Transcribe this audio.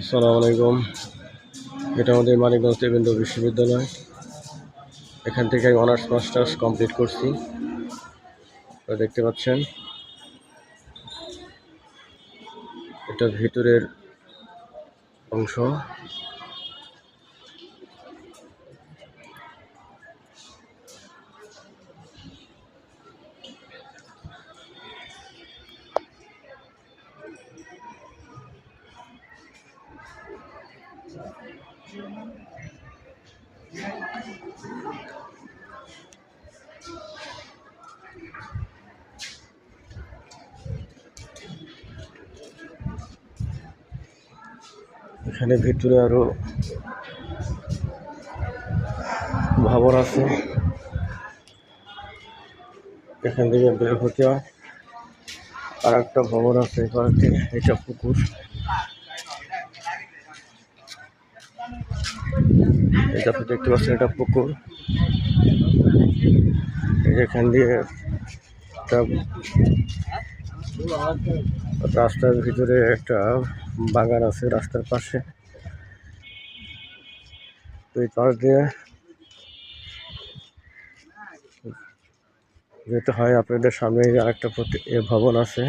আসসালামু আলাইকুম। এটা আমাদের মানিকগঞ্জ দেবেন্দ্র বিশ্ববিদ্যালয়। এখান থেকে আমি অনার্স মাস্টার্স কমপ্লিট করছি। দেখতে পাচ্ছেন। এটা ভিতরের অংশ। এখানে ভিতরে আরও ভবন আছে। এখান থেকে বের হতে হয়। আর একটা ভবন আছে এখান থেকে এটা পুকুর। এটা আপনি দেখতে পাচ্ছেন, এটা পুকুর। এখান দিয়ে একটা রাস্তার ভিতরে একটা বাগান আছে রাস্তার পাশে। এই পাশ দিয়ে যেতে হয়, আপনাদের সামনে আরেকটা ভবন আছে।